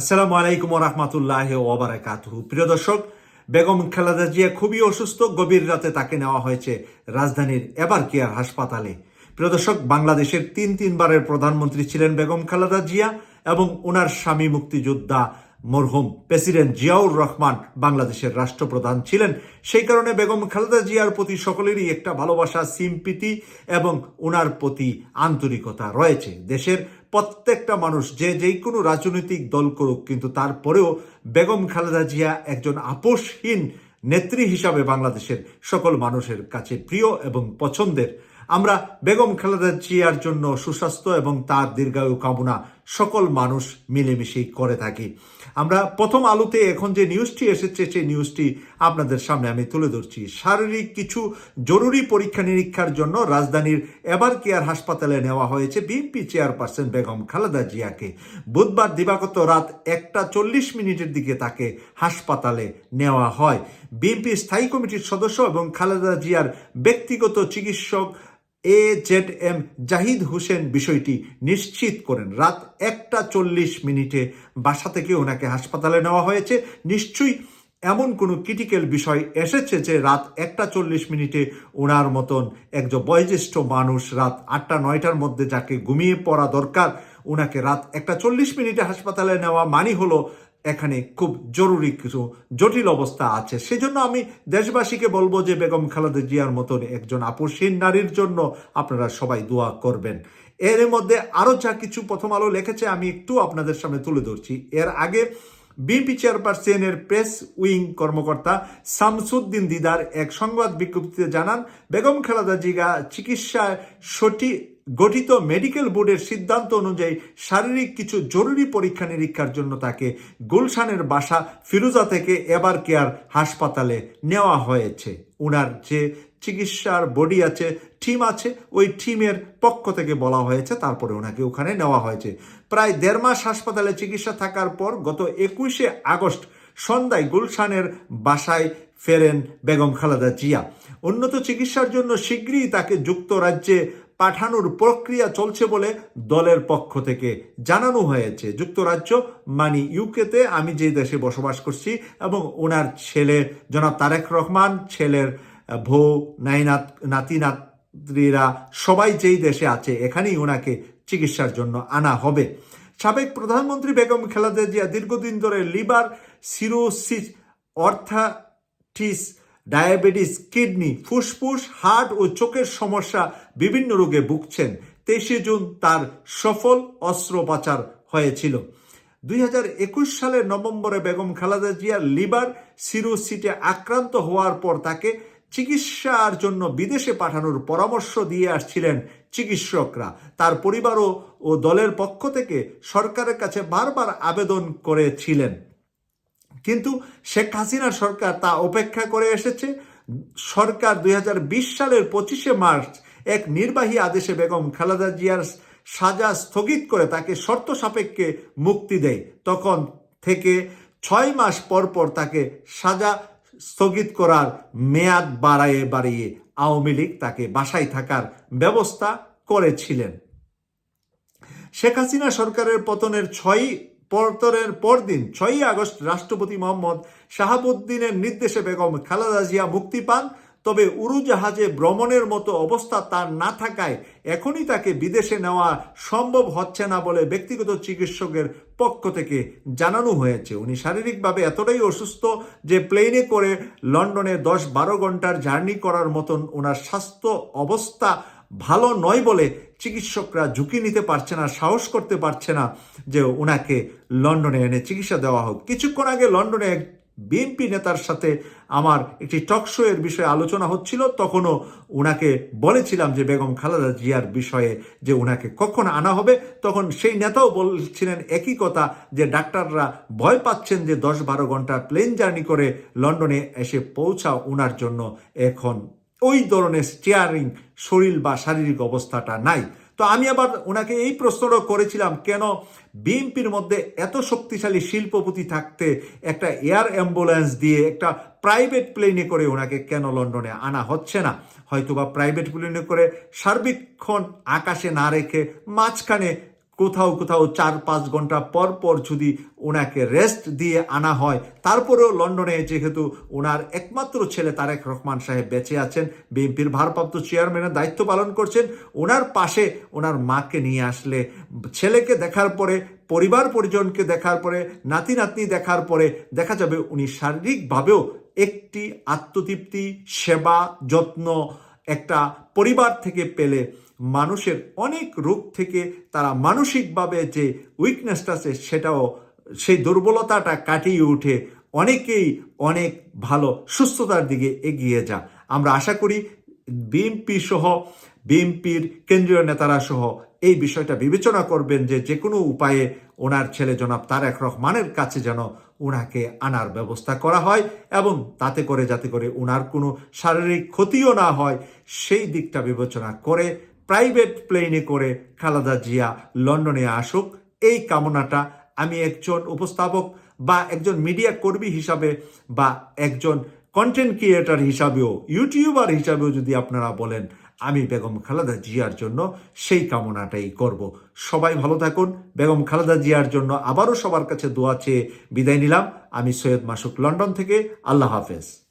আসসালামু আলাইকুম রহমতুল্লাহ ওবরাকাতুহু প্রিয় দর্শক, বেগম খালেদা জিয়া খুবই অসুস্থ, গভীর রাতে তাকে নেওয়া হয়েছে রাজধানীর এবার কেয়ার হাসপাতালে। প্রিয় দর্শক, বাংলাদেশের তিন তিনবারের প্রধানমন্ত্রী ছিলেন বেগম খালেদা জিয়া এবং ওনার স্বামী মুক্তিযোদ্ধা মরহুম প্রেসিডেন্ট জিয়াউর রহমান বাংলাদেশের রাষ্ট্রপ্রধান ছিলেন। সেই কারণে বেগম খালেদা জিয়ার প্রতি সকলেরই একটা ভালোবাসা সিম্পিতি এবং ওনার প্রতি আন্তরিকতা রয়েছে। দেশের প্রত্যেকটা মানুষ, যে যেই কোনো রাজনৈতিক দল করুক, কিন্তু তারপরেও বেগম খালেদা জিয়া একজন আপোষহীন নেত্রী হিসাবে বাংলাদেশের সকল মানুষের কাছে প্রিয় এবং পছন্দের। আমরা বেগম খালেদা জিয়ার জন্য সুস্বাস্থ্য এবং তার দীর্ঘায়ু কামনা সকল মানুষ মিলেমিশেই করে থাকি। আমরা প্রথম আলোতে এখন যে নিউজটি এসেছে, সেই নিউজটি আপনাদের সামনে আমি তুলে ধরছি। শারীরিক কিছু জরুরি পরীক্ষা নিরীক্ষার জন্য রাজধানীর এবার কেয়ার হাসপাতালে নেওয়া হয়েছে বিএনপি চেয়ারপারসন বেগম খালেদা জিয়াকে। বুধবার দিবাগত রাত একটা চল্লিশ মিনিটের দিকে তাকে হাসপাতালে নেওয়া হয়। বিএনপি স্থায়ী কমিটির সদস্য এবং খালেদা জিয়ার ব্যক্তিগত চিকিৎসক A Z M Zahid Hossain বিষয়টি নিশ্চিত করেন। রাত একটা চল্লিশ মিনিটে বাসা থেকে ওনাকে হাসপাতালে নেওয়া হয়েছে। নিশ্চয়ই এমন কোনো ক্রিটিক্যাল বিষয় এসেছে যে রাত একটা চল্লিশ মিনিটে ওনার মতন একজন বয়োজ্যেষ্ঠ মানুষ রাত আটটা নয়টার মধ্যে যাকে ঘুমিয়ে পড়া দরকার, ওনাকে রাত একটা চল্লিশ মিনিটে হাসপাতালে নেওয়া মানি হলো এখানে খুব জরুরি কিছু জটিল অবস্থা আছে। সেজন্য আমি দেশবাসীকে বলব যে বেগম খালেদা জিয়ার মতন একজন আপোষহীন নারীর জন্য আপনারা সবাই দোয়া করবেন। এর মধ্যে আরও যা কিছু প্রথম আলো লিখেছে আমি একটু আপনাদের সামনে তুলে ধরছি। এর আগে বিএনপি চেয়ারপারসনের প্রেস উইং কর্মকর্তা শামসুদ্দিন দিদার এক সংবাদ বিজ্ঞপ্তিতে জানান, বেগম খালেদা জিগা চিকিৎসায় সঠিক গঠিত মেডিকেল বোর্ডের সিদ্ধান্ত অনুযায়ী শারীরিক কিছু জরুরি পরীক্ষা নিরীক্ষার জন্য তাকে গুলশানের বাসা ফিরোজা থেকে এবার কেয়ার হাসপাতালে নেওয়া হয়েছে। উনার যে চিকিৎসার বডি আছে, টিম আছে, ওই টিমের পক্ষ থেকে বলা হয়েছে, তারপরে ওনাকে ওখানে নেওয়া হয়েছে। প্রায় দেড় মাস হাসপাতালে চিকিৎসা থাকার পর গত একুশে আগস্ট সন্ধ্যায় গুলশানের বাসায় ফেরেন বেগম খালেদা জিয়া। উন্নত চিকিৎসার জন্য শীঘ্রই তাকে যুক্তরাজ্যে পাঠানোর প্রক্রিয়া চলছে বলে দলের পক্ষ থেকে জানানো হয়েছে। যুক্তরাজ্য মানে ইউকেতে আমি যে দেশে বসবাস করছি এবং ওনার ছেলে জনাব তারেক রহমান, ছেলের বউ নাইনাত, নাতি নাতরিরা সবাই যেই দেশে আছে এখানেই ওনাকে চিকিৎসার জন্য আনা হবে। সাবেক প্রধানমন্ত্রী বেগম খালেদা জিয়া দীর্ঘদিন ধরে liver cirrhosis arthritis diabetes, kidney, ফুসফুস, হার্ট ও চোখের সমস্যা বিভিন্ন রোগে ভুগছেন। তেইশে জুন তার সফল অস্ত্রোপচার হয়েছিল। দুই হাজার একুশ সালের নভেম্বরে বেগম খালেদা জিয়া লিভার সিরোসিটে আক্রান্ত হওয়ার পর তাকে চিকিৎসার জন্য বিদেশে পাঠানোর পরামর্শ দিয়ে আসছিলেন চিকিৎসকরা। তার পরিবারও ও দলের পক্ষ থেকে সরকারের কাছে বারবার আবেদন করেছিলেন। কিন্তু শেখ হাসিনা সরকার তা উপেক্ষা করে এসেছে। সরকার দুই হাজার বিশ সালের পঁচিশে মার্চ এক নির্বাহী আদেশে বেগম খালেদা জিয়ার সাজা স্থগিত করে তাকে শর্ত সাপেক্ষে মুক্তি দেয়। তখন থেকে ছয় মাস পর পর তাকে সাজা স্থগিত করার মেয়াদ বাড়ায়ে বাড়িয়ে আওয়ামী লীগ তাকে বাসায় থাকার ব্যবস্থা করেছিলেন। শেখ হাসিনা সরকারের পতনের ছয় পতনের পরদিন ছয়ই আগস্ট রাষ্ট্রপতি মোহাম্মদ শাহাবুদ্দিনের নির্দেশে বেগম খালেদা জিয়া মুক্তি পান, তবে উড়োজাহাজে ভ্রমণের মতো অবস্থা তার না থাকায় এখনই তাকে বিদেশে নেওয়া সম্ভব হচ্ছে না বলে ব্যক্তিগত চিকিৎসকের পক্ষ থেকে জানানো হয়েছে। উনি শারীরিকভাবে এতটাই অসুস্থ যে প্লেনে করে লন্ডনে দশ বারো ঘণ্টার জার্নি করার মতন ওনার স্বাস্থ্য অবস্থা ভালো নয় বলে চিকিৎসকরা ঝুঁকি নিতে পারছে না, সাহস করতে পারছে না যে ওনাকে লন্ডনে এনে চিকিৎসা দেওয়া হোক। কিছুক্ষণ আগে লন্ডনে এক বিএনপি নেতার সাথে আমার একটি টক শো এর বিষয়ে আলোচনা হচ্ছিল। তখনও ওনাকে বলেছিলাম যে বেগম খালেদা জিয়ার বিষয়ে যে ওনাকে কখন আনা হবে। তখন সেই নেতাও বলছিলেন একই কথা যে ডাক্তাররা ভয় পাচ্ছেন যে দশ বারো ঘণ্টা প্লেন জার্নি করে লন্ডনে এসে পৌঁছা ওনার জন্য এখন। ওই ধরনের স্টিয়ারিং শরীর বা শারীরিক অবস্থাটা নাই। তো আমি আবার ওনাকে এই প্রশ্নটা করেছিলাম, কেন বিএনপির মধ্যে এত শক্তিশালী শিল্পপতি থাকতে একটা এয়ার অ্যাম্বুলেন্স দিয়ে একটা প্রাইভেট প্লেনে করে ওনাকে কেন লন্ডনে আনা হচ্ছে না? হয়তোবা প্রাইভেট প্লেনে করে সার্বিকক্ষণ আকাশে না রেখে মাঝখানে কোথাও কোথাও চার পাঁচ ঘণ্টা পর পর যদি ওনাকে রেস্ট দিয়ে আনা হয়, তারপরেও লন্ডনে যেহেতু ওনার একমাত্র ছেলে তারেক রহমান সাহেব বেঁচে আছেন, বিএনপির ভারপ্রাপ্ত চেয়ারম্যানের দায়িত্ব পালন করছেন, ওনার পাশে ওনার মাকে নিয়ে আসলে, ছেলেকে দেখার পরে, পরিবার পরিজনকে দেখার পরে, নাতি নাতনি দেখার পরে, দেখা যাবে উনি শারীরিকভাবেও একটি আত্মতৃপ্তি, সেবা, যত্ন একটা পরিবার থেকে পেলে মানুষের অনেক রোগ থেকে তারা মানসিকভাবে যে উইকনেসটা আছে সেটাও, সেই দুর্বলতাটা কাটিয়ে উঠে অনেকেই অনেক ভালো সুস্থতার দিকে এগিয়ে যা আমরা আশা করি বিএনপি সহ বিএনপির কেন্দ্রীয় নেতারা সহ এই বিষয়টা বিবেচনা করবেন যে যে কোনো উপায়ে ওনার ছেলে জনাব তার তারেক রহমানের কাছে যেন ওনাকে আনার ব্যবস্থা করা হয় এবং তাতে করে যাতে করে ওনার কোনো শারীরিক ক্ষতিও না হয়, সেই দিকটা বিবেচনা করে প্রাইভেট প্লেনে করে খালাদা জিয়া লন্ডনে আসুক, এই কামনাটা আমি একজন উপস্থাপক বা একজন মিডিয়া কর্মী হিসাবে বা একজন কন্টেন্ট ক্রিয়েটার হিসাবেও ইউটিউবার হিসাবেও যদি আপনারা বলেন, আমি বেগম খালেদা জিয়ার জন্য সেই কামনাটাই করব। সবাই ভালো থাকুন। বেগম খালেদা জিয়ার জন্য আবারও সবার কাছে দোয়া চেয়ে বিদায় নিলাম। আমি সৈয়দ মাসুক লন্ডন থেকে। আল্লাহ হাফেজ।